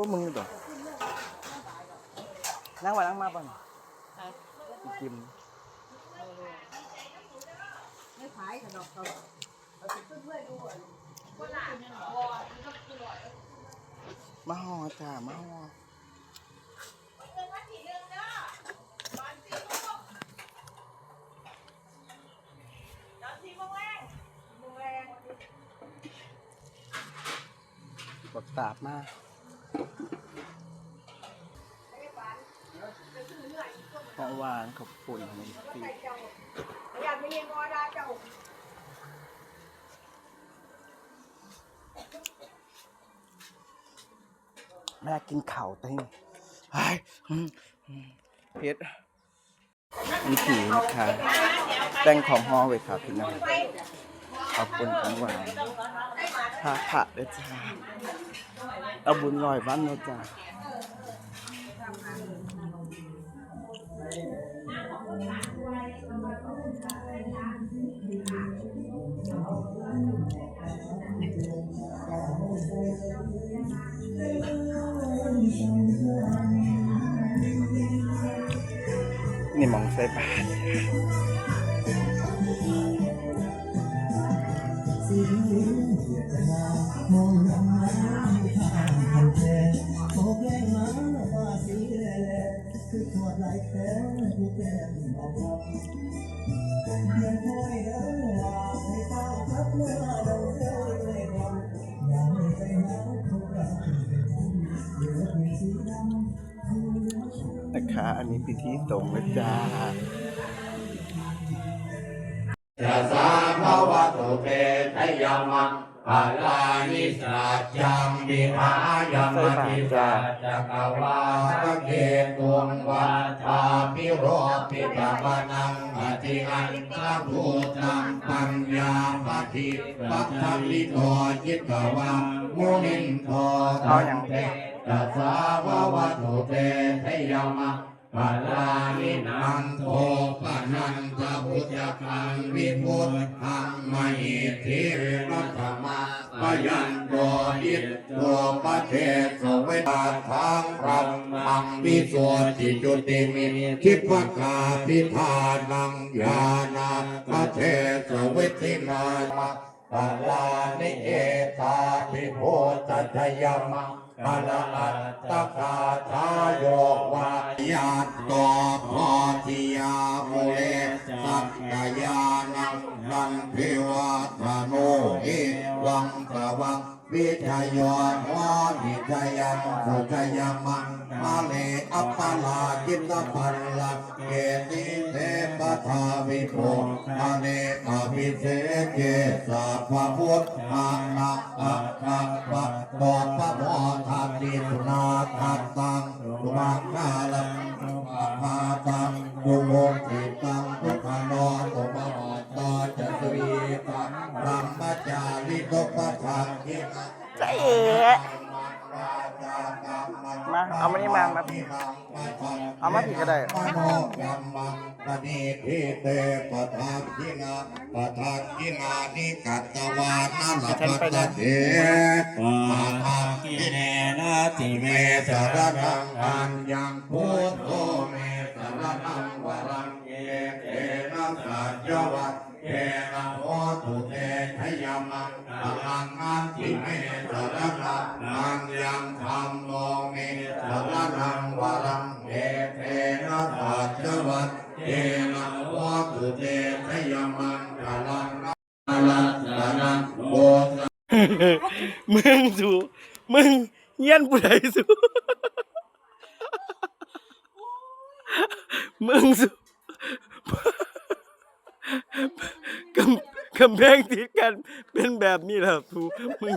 พวกมึงนี่บ่นั่งมานั่งมาป่ะอีกิมไม่ขายขนมเขามาห่อจ้ามาห่อบักตาบมาก วานขอบคุณมันสีอยากไปเรียนวอดาเจ้าแม่กินข่าวเต็งไอ้อืมเพชรมีผีนะคะแต่งของฮอไว้ครับพี่น้องขอบคุณของหวานพาผักด้วยจ้าเอาบุญลอยวันเด้อจ้า บ้า นเนาะจ้านี่หมองใส่บาทนะคะอันนี้พิธีสงฆ์นะจ้าจะ มังปาลานิสัจจังวิหายามาติสัจจกวาเกตุงวัฏาปิโรปิตาปนังอธิอันตะภูตังปัญญาปฏิปัตติโตจิตตวังมุนินโทตังเตจะสาภาวะโตเปทยามัง ปาลานินันโทปนันตพุทธคังวิมุตตังมหิทิรัตมาปยันโตอิตโตปะเทสเวตาทางพระมังวิโสติจุติมิทิพกาพิธานังญาณาปะเทสเวทินา มาปาลานิเอตาภิโพธทยมะกาลอัตตคาทายโยวายาตโตพอทิยาโมเลสักกายานังนันพิวัตโนหิวังสวัง วิทยโยวาวิทยังสุทยมังมาเลอัปปลาจิตตปัลลักเกติเทปทาวิโภมาเลอภิเศเกสัพพพุทธานาอะคะปะโตปะโมทัตตินาทัตตังสุมาคา ตังรัมจาริโกปะทังกินะใจเอ๋มาเอามานี่มามาเอามาผิดก็ได้ มโนยัมมังปณิทิเตปะทังกินาปะทังกินานิกัตตวานาลปัตตเถปะทังกิเนนะติเมสรนังอัญญังพุทโธเมสรนังวรังเยเตนะสัจวัตเยนะโห ตุเตทยามังอลังอันติเมสรนังอัญญังธรรมโมเมสรนังวรังเยเตนะสัจจวัตเยนะโหตุเตทยามังอลังอันลัสสนังโมมึงสูมึงเยี่ยนผู้ใดสูมึงสูกำ กำแพงติดกันเป็นแบบนี้แหละสูมึง